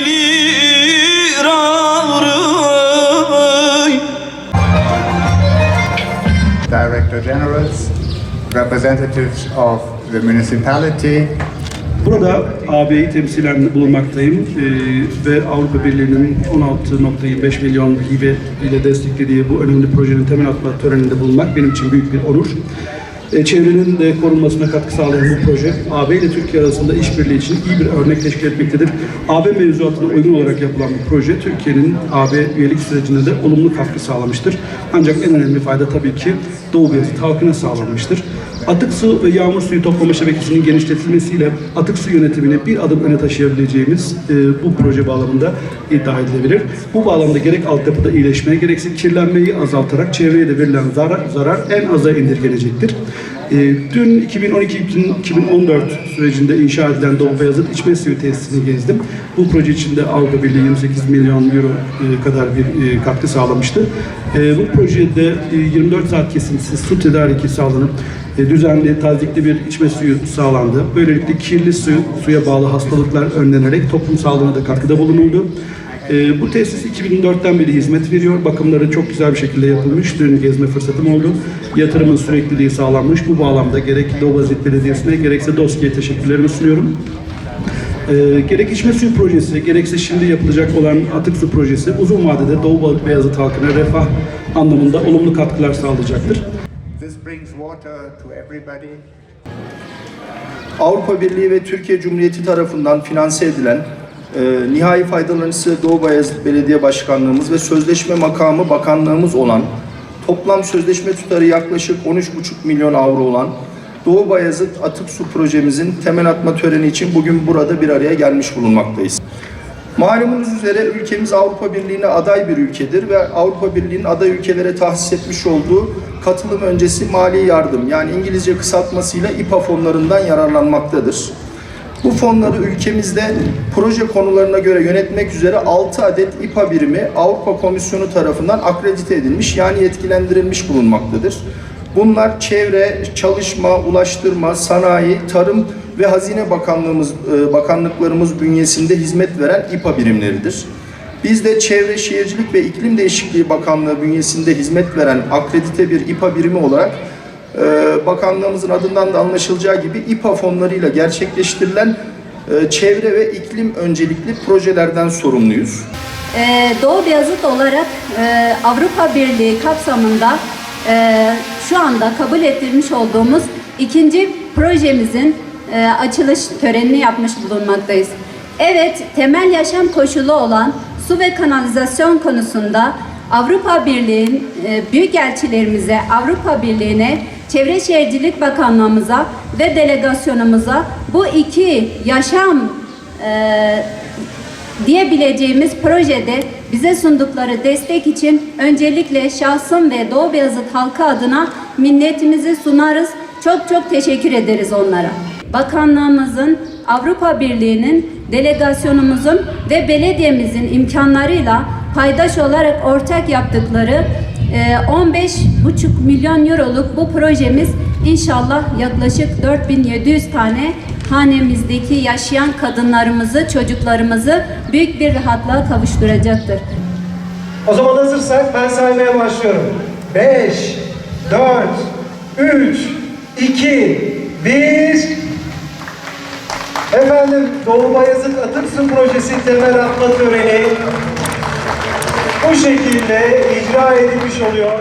bilir ağrıy Director Generals, representatives of the municipality, Burada AB'yi temsilen bulunmaktayım. Ee, ve Avrupa Birliği'nin 16.25 milyon hibe ile desteklediği bu önemli projenin temel atma töreninde bulunmak benim için büyük bir onur. Ee, çevrenin de korunmasına katkı sağlayan bu proje AB ile Türkiye arasında işbirliği için iyi bir örnek teşkil etmektedir. AB mevzuatına uygun olarak yapılan bu proje Türkiye'nin AB üyelik sürecinde de olumlu katkı sağlamıştır. Ancak en önemli fayda tabii ki Doğu Beyazıt halkına sağlanmıştır. Atık su ve yağmur suyu toplama şebekesinin genişletilmesiyle atık su yönetimini bir adım öne taşıyabileceğimiz e, bu proje bağlamında iddia edilebilir. Bu bağlamda gerek altyapıda iyileşme gerekse kirlenmeyi azaltarak çevreye de verilen zarar, zarar en aza indirgenecektir. E, dün 2012-2014 sürecinde inşa edilen Doğu Beyazıt içme suyu tesisini gezdim. Bu proje içinde Avrupa Birliği 28 milyon euro e, kadar bir e, katkı sağlamıştı. E, bu projede e, 24 saat kesintisiz su tedariki sağlanıp e, düzenli, tazikli bir içme suyu sağlandı. Böylelikle kirli su, suya bağlı hastalıklar önlenerek toplum sağlığına da katkıda bulunuldu. E, bu tesis 2004'ten beri hizmet veriyor. Bakımları çok güzel bir şekilde yapılmış. Dün gezme fırsatım oldu. Yatırımın sürekliliği sağlanmış. Bu bağlamda gerek Doğu Beyazıt Belediyesi'ne gerekse DOSKİ'ye teşekkürlerimi sunuyorum. Ee, gerek içme suyu projesi, gerekse şimdi yapılacak olan atık su projesi uzun vadede Doğu Beyazıt halkına refah anlamında olumlu katkılar sağlayacaktır. Avrupa Birliği ve Türkiye Cumhuriyeti tarafından finanse edilen e, nihai faydalanıcısı Doğu Bayezid Belediye Başkanlığımız ve sözleşme makamı bakanlığımız olan toplam sözleşme tutarı yaklaşık 13,5 milyon avro olan Doğu Bayezid Atık Su Projemizin temel atma töreni için bugün burada bir araya gelmiş bulunmaktayız. Malumunuz üzere ülkemiz Avrupa Birliği'ne aday bir ülkedir ve Avrupa Birliği'nin aday ülkelere tahsis etmiş olduğu katılım öncesi mali yardım yani İngilizce kısaltmasıyla İPA fonlarından yararlanmaktadır. Bu fonları ülkemizde proje konularına göre yönetmek üzere 6 adet İPA birimi Avrupa Komisyonu tarafından akredite edilmiş yani yetkilendirilmiş bulunmaktadır. Bunlar çevre, çalışma, ulaştırma, sanayi, tarım ve Hazine Bakanlığımız e, bakanlıklarımız bünyesinde hizmet veren İPA birimleridir. Biz de Çevre Şehircilik ve İklim Değişikliği Bakanlığı bünyesinde hizmet veren akredite bir İPA birimi olarak bakanlığımızın adından da anlaşılacağı gibi İPA fonlarıyla gerçekleştirilen e, çevre ve iklim öncelikli projelerden sorumluyuz. Ee, Doğu Beyazıt olarak e, Avrupa Birliği kapsamında e, şu anda kabul ettirmiş olduğumuz ikinci projemizin e, açılış törenini yapmış bulunmaktayız. Evet, temel yaşam koşulu olan su ve kanalizasyon konusunda Avrupa Birliği'nin e, büyükelçilerimize, Avrupa Birliği'ne, Çevre Şehircilik Bakanlığımıza ve delegasyonumuza bu iki yaşam e, diyebileceğimiz projede bize sundukları destek için öncelikle şahsım ve Doğu Beyazıt halkı adına minnetimizi sunarız. Çok çok teşekkür ederiz onlara. Bakanlığımızın, Avrupa Birliği'nin, delegasyonumuzun ve belediyemizin imkanlarıyla paydaş olarak ortak yaptıkları 15,5 milyon euroluk bu projemiz inşallah yaklaşık 4700 tane hanemizdeki yaşayan kadınlarımızı, çocuklarımızı büyük bir rahatlığa kavuşturacaktır. O zaman hazırsak ben saymaya başlıyorum. 5, 4, 3, 2, 1. Efendim Doğu Bayazıt Atık Su Projesi temel atma töreni bu şekilde icra edilmiş oluyor.